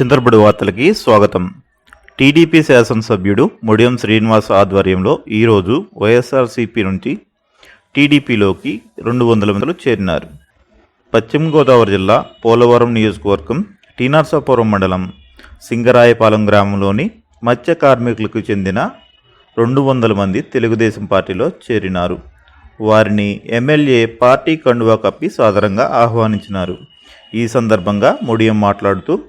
చింతరపడి వార్తలకి స్వాగతం. టీడీపీ శాసనసభ్యుడు ముడియం శ్రీనివాస్ ఆధ్వర్యంలో ఈరోజు వైఎస్ఆర్సీపీ నుంచి టీడీపీలోకి రెండు వందల మందిలో చేరినారు. పశ్చిమ గోదావరి జిల్లా పోలవరం నియోజకవర్గం టీనర్సాపురం మండలం సింగరాయపాలెం గ్రామంలోని మత్స్య కార్మికులకు చెందిన రెండు వందల మంది తెలుగుదేశం పార్టీలో చేరినారు. వారిని ఎమ్మెల్యే పార్టీ కండువా కప్పి సాదరంగా ఆహ్వానించినారు. ఈ సందర్భంగా ముడియం మాట్లాడుతూ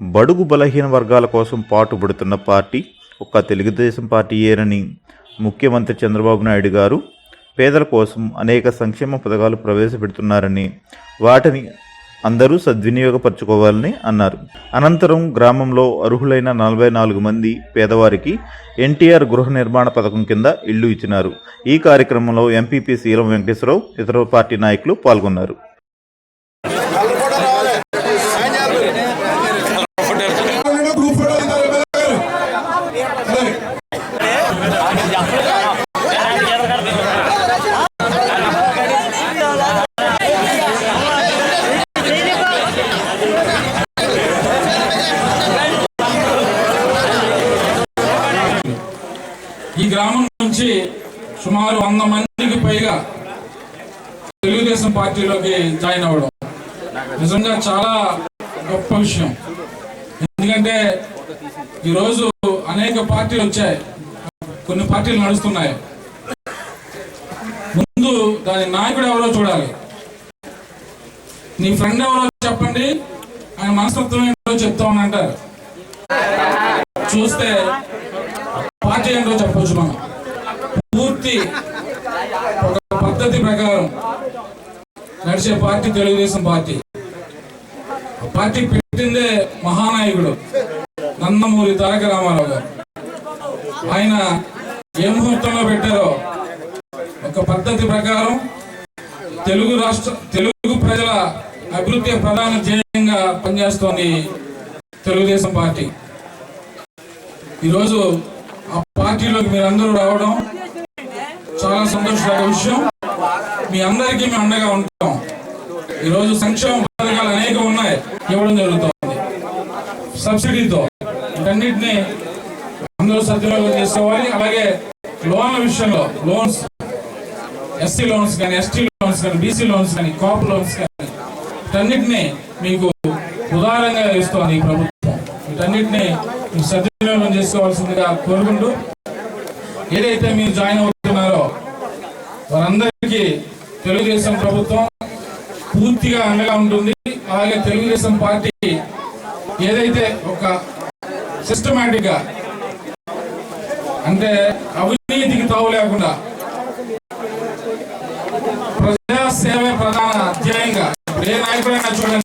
బడుగు బలహీన వర్గాల కోసం పాటుపడుతున్న పార్టీ ఒక్క తెలుగుదేశం పార్టీ ఏరని ముఖ్యమంత్రి చంద్రబాబు నాయుడు గారు పేదల కోసం అనేక సంక్షేమ పథకాలు ప్రవేశపెడుతున్నారని వాటిని అందరూ సద్వినియోగపరచుకోవాలని అన్నారు. అనంతరం గ్రామంలో అర్హులైన నలభై నాలుగు మంది పేదవారికి ఎన్టీఆర్ గృహ నిర్మాణ పథకం కింద ఇళ్ళు ఇచ్చినారు. ఈ కార్యక్రమంలో ఎంపీపీ సీలం వెంకటేశ్వరరావు ఇతర పార్టీ నాయకులు పాల్గొన్నారు. ఈ గ్రామం నుంచి సుమారు వంద మందికి పైగా తెలుగుదేశం పార్టీలోకి జాయిన్ అవ్వడం నిజంగా చాలా గొప్ప విషయం. ఎందుకంటే ఈరోజు అనేక పార్టీలు వచ్చాయి. కొన్ని పార్టీలు నడుస్తున్నాయి. ముందు దాని నాయకుడు ఎవరో చూడాలి. నీ ఫ్రెండ్ ఎవరో చెప్పండి. ఆయన మనస్తత్వం ఏంటో చెప్తామని అంటారు. చూస్తే చెప్పొచ్చు మనం పూర్తి ఒక పద్ధతి ప్రకారం నడిచే పార్టీ తెలుగుదేశం పార్టీ. ఆ పార్టీ పెట్టిందే మహానాయకుడు నందమూరి తారక రామారావు గారు. ఆయన ఏ ముహూర్తంలో పెట్టారో ఒక పద్ధతి ప్రకారం తెలుగు రాష్ట్ర తెలుగు ప్రజల అభివృద్ధి ప్రధాన ధ్యేయంగా పనిచేస్తోంది తెలుగుదేశం పార్టీ. ఈరోజు ఆ మీరు అందరూ రావడం చాలా సంతోషకర విషయం. మీ అందరికీ మేము అండగా ఉంటాం. ఈరోజు సంక్షేమ పథకాలు అనేక ఉన్నాయి. ఇవ్వడం జరుగుతుంది. సబ్సిడీతో వీటన్నిటిని అందరూ సద్వినియోగం చేసుకోవాలి. అలాగే లోన్ల విషయంలో లోన్స్ ఎస్సీ లోన్స్ కానీ ఎస్టీ లోన్స్ కానీ బీసీ లోన్స్ కానీ కాప్ లోన్స్ కానీ వీటన్నిటిని మీకు ఉదారంగా ఇస్తోంది ఈ ప్రభుత్వం. వీటన్నిటిని సద్వినియోగం చేసుకోవాల్సిందిగా కోరుకుంటూ ఏదైతే మీరు జాయిన్ అవుతున్నారో వారందరికీ తెలుగుదేశం ప్రభుత్వం పూర్తిగా అండగా ఉంటుంది. అలాగే తెలుగుదేశం పార్టీ ఏదైతే ఒక సిస్టమేటిక్గా అంటే అవినీతికి తావు లేకుండా ప్రజాసేవే ప్రధాన అధ్యాయంగా ఏ నాయకుడైనా చూడండి